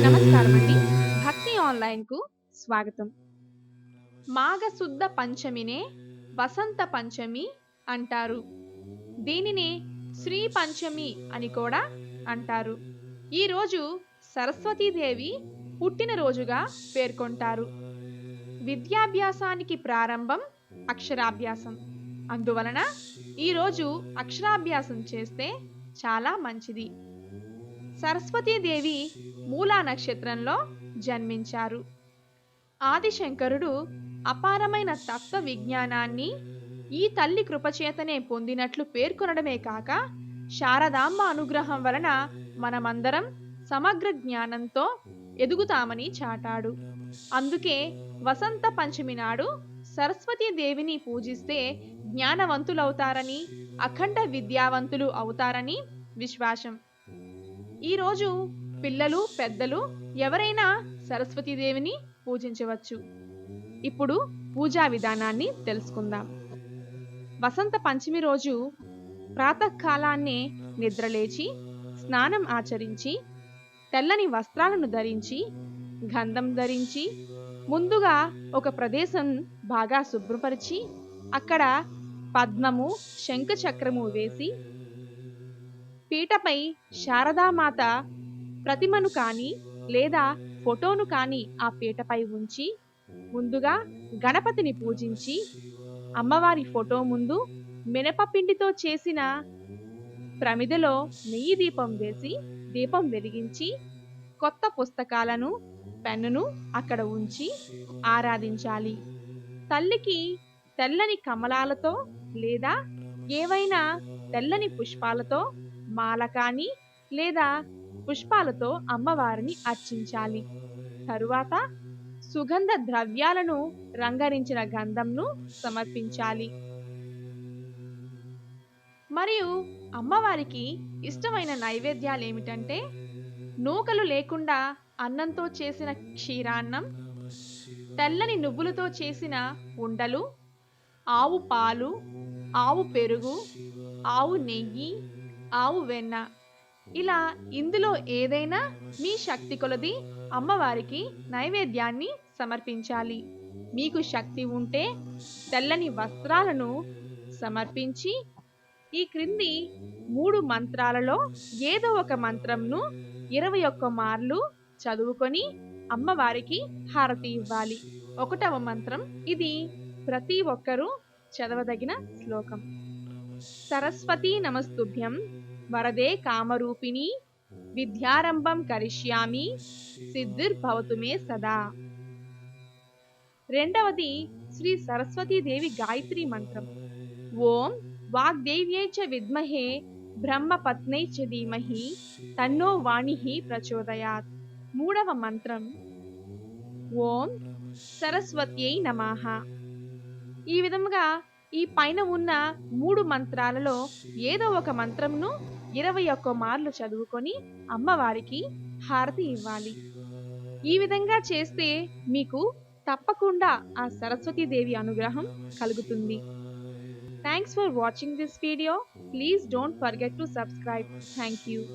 నమస్కారం అండి భక్తి ఆన్లైన్కు స్వాగతం మాఘశుద్ధ పంచమినే వసంత పంచమి అంటారు. దీనిని శ్రీ పంచమి అని కూడా అంటారు. ఈరోజు సరస్వతీదేవి పుట్టినరోజుగా పేర్కొంటారు. విద్యాభ్యాసానికి ప్రారంభం అక్షరాభ్యాసం. అందువలన ఈరోజు అక్షరాభ్యాసం చేస్తే చాలా మంచిది. సరస్వతీదేవి మూలా నక్షత్రంలో జన్మించారు. ఆదిశంకరుడు అపారమైన తత్వ విజ్ఞానాన్ని ఈ తల్లి కృపచేతనే పొందినట్లు పేర్కొనడమే కాక శారదాంబ అనుగ్రహం వలన మనమందరం సమగ్ర జ్ఞానంతో ఎదుగుతామని చాటాడు. అందుకే వసంత పంచమి నాడు సరస్వతీదేవిని పూజిస్తే జ్ఞానవంతులవుతారని అఖండ విద్యావంతులు అవుతారని విశ్వాసం. ఈరోజు పిల్లలు పెద్దలు ఎవరైనా సరస్వతీదేవిని పూజించవచ్చు. ఇప్పుడు పూజా విధానాన్ని తెలుసుకుందాం. వసంత పంచమి రోజు ప్రాతకాలాన్నే నిద్రలేచి స్నానం ఆచరించి తెల్లని వస్త్రాలను ధరించి గంధం ధరించి ముందుగా ఒక ప్రదేశం బాగా శుభ్రపరిచి అక్కడ పద్మము శంఖచక్రము వేసి పీటపై శారదామాత ప్రతిమను కానీ లేదా ఫోటోను కానీ ఆ పీటపై ఉంచి ముందుగా గణపతిని పూజించి అమ్మవారి ఫోటో ముందు మినపపిండితో చేసిన ప్రమిదలో నెయ్యి దీపం వేసి దీపం వెలిగించి కొత్త పుస్తకాలను పెన్నును అక్కడ ఉంచి ఆరాధించాలి. తల్లికి తెల్లని కమలాలతో లేదా ఏవైనా తెల్లని పుష్పాలతో మాల కానీ లేదా పుష్పాలతో అమ్మవారిని అర్చించాలి. తరువాత సుగంధ ద్రవ్యాలను రంగరించిన గంధంను సమర్పించాలి. మరియు అమ్మవారికి ఇష్టమైన నైవేద్యాలు ఏమిటంటే నూకలు లేకుండా అన్నంతో చేసిన క్షీరాన్నం తెల్లని నువ్వులతో చేసిన ఉండలు ఆవు పాలు ఆవు పెరుగు ఆవు నెయ్యి ఆవు వెన్న. ఇలా ఇందులో ఏదైనా మీ శక్తి కొలది అమ్మవారికి నైవేద్యాన్ని సమర్పించాలి. మీకు శక్తి ఉంటే తెల్లని వస్త్రాలను సమర్పించి ఈ క్రింది మూడు మంత్రాలలో ఏదో ఒక మంత్రంను ఇరవై ఒక్క మార్లు చదువుకొని అమ్మవారికి హారతి ఇవ్వాలి. ఒకటవ మంత్రం ఇది ప్రతి ఒక్కరూ చదవదగిన శ్లోకం. సరస్వతీ నమస్తుభ్యం వరదే కామరూపిణి విద్యారంభం కరిష్యామి సిద్ధిర్భవతు మే సదా. రెండవది శ్రీ సరస్వతీదేవి గాయత్రి మంత్రం. ఓం వాగ్దేవ్యై చ విద్మహే బ్రహ్మపత్నై చ ధీమహి తన్నో వాణి ప్రచోదయాత్. మూడవ మంత్రం. ఓం సరస్వత్యై నమాహ ఈ విధముగా ఈ పైన ఉన్న మూడు మంత్రాలలో ఏదో ఒక మంత్రంను ఇరవై ఒక్క మార్లు చదువుకొని అమ్మవారికి హారతి ఇవ్వాలి. ఈ విధంగా చేస్తే మీకు తప్పకుండా ఆ సరస్వతీదేవి అనుగ్రహం కలుగుతుంది. Thanks for watching this video. Please don't forget to subscribe. Thank you.